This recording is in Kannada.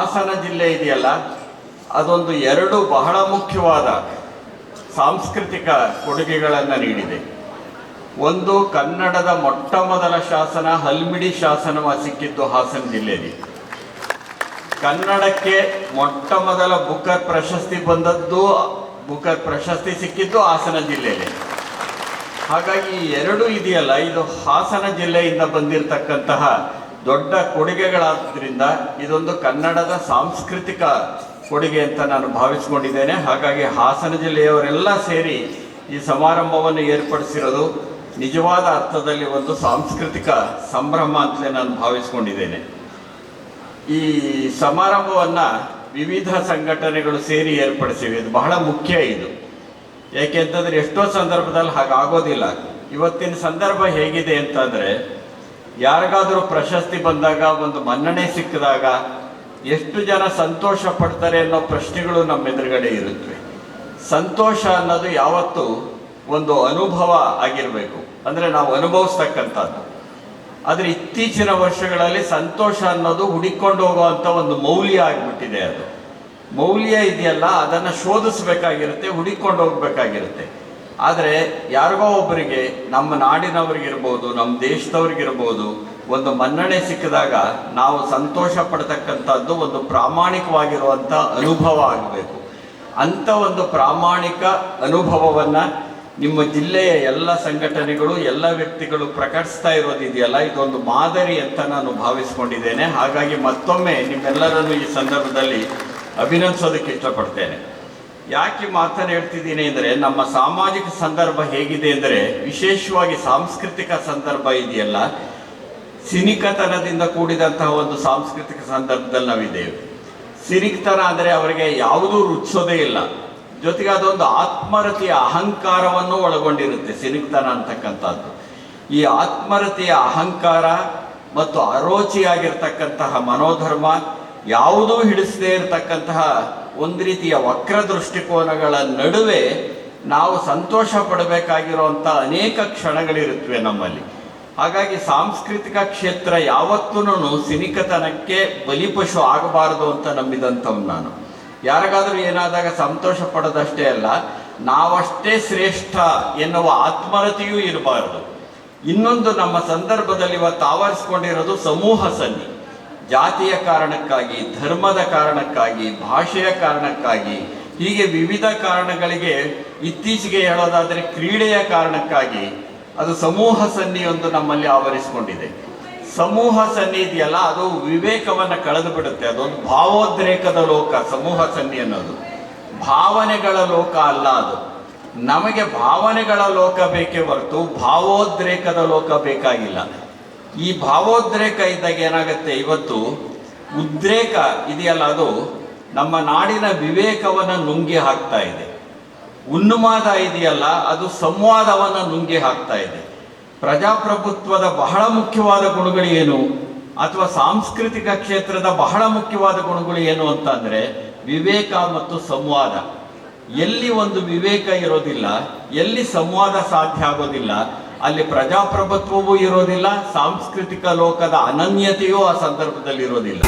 ಹಾಸನ ಜಿಲ್ಲೆ ಇದೆಯಲ್ಲ, ಅದೊಂದು ಎರಡು ಬಹಳ ಮುಖ್ಯವಾದ ಸಾಂಸ್ಕೃತಿಕ ಕೊಡುಗೆಗಳನ್ನು ನೀಡಿದೆ. ಒಂದು, ಕನ್ನಡದ ಮೊಟ್ಟ ಮೊದಲ ಶಾಸನ ಹಲ್ಮಿಡಿ ಶಾಸನವ ಸಿಕ್ಕಿದ್ದು ಹಾಸನ ಜಿಲ್ಲೆಯಲ್ಲಿ. ಕನ್ನಡಕ್ಕೆ ಮೊಟ್ಟ ಮೊದಲ ಬುಕರ್ ಪ್ರಶಸ್ತಿ ಬಂದದ್ದು ಬುಕರ್ ಪ್ರಶಸ್ತಿ ಸಿಕ್ಕಿದ್ದು ಹಾಸನ ಜಿಲ್ಲೆಯಲ್ಲಿ. ಹಾಗಾಗಿ ಎರಡು ಇದೆಯಲ್ಲ, ಇದು ಹಾಸನ ಜಿಲ್ಲೆಯಿಂದ ಬಂದಿರತಕ್ಕಂತಹ ದೊಡ್ಡ ಕೊಡುಗೆಗಳಾದ್ದರಿಂದ ಇದೊಂದು ಕನ್ನಡದ ಸಾಂಸ್ಕೃತಿಕ ಕೊಡುಗೆ ಅಂತ ನಾನು ಭಾವಿಸ್ಕೊಂಡಿದ್ದೇನೆ. ಹಾಗಾಗಿ ಹಾಸನ ಜಿಲ್ಲೆಯವರೆಲ್ಲ ಸೇರಿ ಈ ಸಮಾರಂಭವನ್ನು ಏರ್ಪಡಿಸಿರೋದು ನಿಜವಾದ ಅರ್ಥದಲ್ಲಿ ಒಂದು ಸಾಂಸ್ಕೃತಿಕ ಸಂಭ್ರಮ ಅಂತಲೇ ನಾನು ಭಾವಿಸ್ಕೊಂಡಿದ್ದೇನೆ. ಈ ಸಮಾರಂಭವನ್ನು ವಿವಿಧ ಸಂಘಟನೆಗಳು ಸೇರಿ ಏರ್ಪಡಿಸಿವೆ. ಇದು ಬಹಳ ಮುಖ್ಯ ಇದು. ಏಕೆಂತಂದರೆ ಎಷ್ಟೋ ಸಂದರ್ಭದಲ್ಲಿ ಹಾಗಾಗೋದಿಲ್ಲ. ಇವತ್ತಿನ ಸಂದರ್ಭ ಹೇಗಿದೆ ಅಂತಂದ್ರೆ ಯಾರಿಗಾದರೂ ಪ್ರಶಸ್ತಿ ಬಂದಾಗ, ಒಂದು ಮನ್ನಣೆ ಸಿಕ್ಕಿದಾಗ ಎಷ್ಟು ಜನ ಸಂತೋಷ ಪಡ್ತಾರೆ ಅನ್ನೋ ಪ್ರಶ್ನೆಗಳು ನಮ್ಮ ಎದುರುಗಡೆ ಇರುತ್ತವೆ. ಸಂತೋಷ ಅನ್ನೋದು ಯಾವತ್ತು ಒಂದು ಅನುಭವ ಆಗಿರಬೇಕು. ಅಂದರೆ ನಾವು ಅನುಭವಿಸ್ತಕ್ಕಂಥದ್ದು. ಆದರೆ ಇತ್ತೀಚಿನ ವರ್ಷಗಳಲ್ಲಿ ಸಂತೋಷ ಅನ್ನೋದು ಹುಡಿಕೊಂಡು ಹೋಗುವಂಥ ಒಂದು ಮೌಲ್ಯ ಆಗಿಬಿಟ್ಟಿದೆ ಅದು. ಮೌಲ್ಯ ಇದೆಯಲ್ಲ, ಅದನ್ನು ಶೋಧಿಸಬೇಕಾಗಿರುತ್ತೆ, ಹುಡಿಕೊಂಡು ಹೋಗ್ಬೇಕಾಗಿರುತ್ತೆ. ಆದರೆ ಯಾರಿಗೋ ಒಬ್ಬರಿಗೆ ನಮ್ಮ ನಾಡಿನವ್ರಿಗಿರ್ಬೋದು, ನಮ್ಮ ದೇಶದವ್ರಿಗಿರ್ಬೋದು ಒಂದು ಮನ್ನಣೆ ಸಿಕ್ಕಿದಾಗ ನಾವು ಸಂತೋಷ ಪಡ್ತಕ್ಕಂಥದ್ದು ಒಂದು ಪ್ರಾಮಾಣಿಕವಾಗಿರುವಂಥ ಅನುಭವ ಆಗಬೇಕು. ಅಂಥ ಒಂದು ಪ್ರಾಮಾಣಿಕ ಅನುಭವವನ್ನು ನಿಮ್ಮ ಜಿಲ್ಲೆಯ ಎಲ್ಲ ಸಂಘಟನೆಗಳು, ಎಲ್ಲ ವ್ಯಕ್ತಿಗಳು ಪ್ರಕಟಿಸ್ತಾ ಇರೋದಿದೆಯಲ್ಲ, ಇದೊಂದು ಮಾದರಿ ಅಂತ ನಾನು ಭಾವಿಸ್ಕೊಂಡಿದ್ದೇನೆ. ಹಾಗಾಗಿ ಮತ್ತೊಮ್ಮೆ ನಿಮ್ಮೆಲ್ಲರನ್ನು ಈ ಸಂದರ್ಭದಲ್ಲಿ ಅಭಿನಂದಿಸೋದಕ್ಕೆ ಇಷ್ಟಪಡ್ತೇನೆ. ಯಾಕೆ ಮಾತನ್ನು ಹೇಳ್ತಿದ್ದೀನಿ ಅಂದರೆ ನಮ್ಮ ಸಾಮಾಜಿಕ ಸಂದರ್ಭ ಹೇಗಿದೆ ಅಂದರೆ ವಿಶೇಷವಾಗಿ ಸಾಂಸ್ಕೃತಿಕ ಸಂದರ್ಭ ಇದೆಯಲ್ಲ, ಸಿನಿಕತನದಿಂದ ಕೂಡಿದಂತಹ ಒಂದು ಸಾಂಸ್ಕೃತಿಕ ಸಂದರ್ಭದಲ್ಲಿ ನಾವಿದ್ದೇವೆ. ಸಿನಿಕ್ತನ ಅಂದರೆ ಅವರಿಗೆ ಯಾವುದೂ ರುಚಿಸೋದೇ ಇಲ್ಲ. ಜೊತೆಗೆ ಅದೊಂದು ಆತ್ಮರತಿಯ ಅಹಂಕಾರವನ್ನು ಒಳಗೊಂಡಿರುತ್ತೆ ಸಿನಿಕ್ತನ ಅಂತಕ್ಕಂಥದ್ದು. ಈ ಆತ್ಮರತಿಯ ಅಹಂಕಾರ ಮತ್ತು ಅರೋಚಿಯಾಗಿರ್ತಕ್ಕಂತಹ ಮನೋಧರ್ಮ ಯಾವುದೂ ಹಿಡಿಸದೇ ಇರತಕ್ಕಂತಹ ಒಂದು ರೀತಿಯ ವಕ್ರ ದೃಷ್ಟಿಕೋನಗಳ ನಡುವೆ ನಾವು ಸಂತೋಷ ಪಡಬೇಕಾಗಿರುವಂಥ ಅನೇಕ ಕ್ಷಣಗಳಿರುತ್ತವೆ ನಮ್ಮಲ್ಲಿ. ಹಾಗಾಗಿ ಸಾಂಸ್ಕೃತಿಕ ಕ್ಷೇತ್ರ ಯಾವತ್ತೂ ಸಿನಿಕತನಕ್ಕೆ ಬಲಿಪಶು ಆಗಬಾರದು ಅಂತ ನಂಬಿದಂಥವ್ನು ನಾನು. ಯಾರಿಗಾದರೂ ಏನಾದಾಗ ಸಂತೋಷ ಪಡೋದಷ್ಟೇ ಅಲ್ಲ, ನಾವಷ್ಟೇ ಶ್ರೇಷ್ಠ ಎನ್ನುವ ಆತ್ಮರತೆಯೂ ಇರಬಾರದು. ಇನ್ನೊಂದು ನಮ್ಮ ಸಂದರ್ಭದಲ್ಲಿ ಇವತ್ತು ಆವರಿಸ್ಕೊಂಡಿರೋದು ಸಮೂಹ ಸನ್ನಿ. ಜಾತಿಯ ಕಾರಣಕ್ಕಾಗಿ, ಧರ್ಮದ ಕಾರಣಕ್ಕಾಗಿ, ಭಾಷೆಯ ಕಾರಣಕ್ಕಾಗಿ, ಹೀಗೆ ವಿವಿಧ ಕಾರಣಗಳಿಗೆ ಇತ್ತೀಚೆಗೆ ಹೇಳೋದಾದರೆ ಕ್ರೀಡೆಯ ಕಾರಣಕ್ಕಾಗಿ ಅದು ಸಮೂಹ ಸನ್ನಿಯೊಂದು ನಮ್ಮಲ್ಲಿ ಆವರಿಸಿಕೊಂಡಿದೆ. ಸಮೂಹ ಸನ್ನಿ ಇದೆಯಲ್ಲ, ಅದು ವಿವೇಕವನ್ನು ಕಳೆದು ಬಿಡುತ್ತೆ ಅದೊಂದು ಭಾವೋದ್ರೇಕದ ಲೋಕ ಸಮೂಹ ಸನ್ನಿ ಅನ್ನೋದು. ಭಾವನೆಗಳ ಲೋಕ ಅಲ್ಲ ಅದು. ನಮಗೆ ಭಾವನೆಗಳ ಲೋಕ ಬೇಕೇ ಹೊರತು ಭಾವೋದ್ರೇಕದ ಲೋಕ ಬೇಕಾಗಿಲ್ಲ. ಈ ಭಾವೋದ್ರೇಕ ಇದ್ದಾಗ ಏನಾಗುತ್ತೆ? ಇವತ್ತು ಉದ್ರೇಕ ಇದೆಯಲ್ಲ ಅದು? ನಮ್ಮ ನಾಡಿನ ವಿವೇಕವನ್ನು ನುಂಗಿ ಹಾಕ್ತಾ ಇದೆ. ಉನ್ಮಾದ ಇದೆಯಲ್ಲ, ಅದು ಸಂವಾದವನ್ನು ನುಂಗಿ ಹಾಕ್ತಾ ಇದೆ. ಪ್ರಜಾಪ್ರಭುತ್ವದ ಬಹಳ ಮುಖ್ಯವಾದ ಗುಣಗಳು ಏನು? ಅಥವಾ ಸಾಂಸ್ಕೃತಿಕ ಕ್ಷೇತ್ರದ ಬಹಳ ಮುಖ್ಯವಾದ ಗುಣಗಳು ಏನು ಅಂತಂದರೆ ವಿವೇಕ ಮತ್ತು ಸಂವಾದ. ಎಲ್ಲಿ ಒಂದು ವಿವೇಕ ಇರೋದಿಲ್ಲ, ಎಲ್ಲಿ ಸಂವಾದ ಸಾಧ್ಯ ಆಗೋದಿಲ್ಲ ಅಲ್ಲಿ ಪ್ರಜಾಪ್ರಭುತ್ವವೂ ಇರೋದಿಲ್ಲ ಸಾಂಸ್ಕೃತಿಕ ಲೋಕದ ಅನನ್ಯತೆಯೂ ಆ ಸಂದರ್ಭದಲ್ಲಿ ಇರೋದಿಲ್ಲ.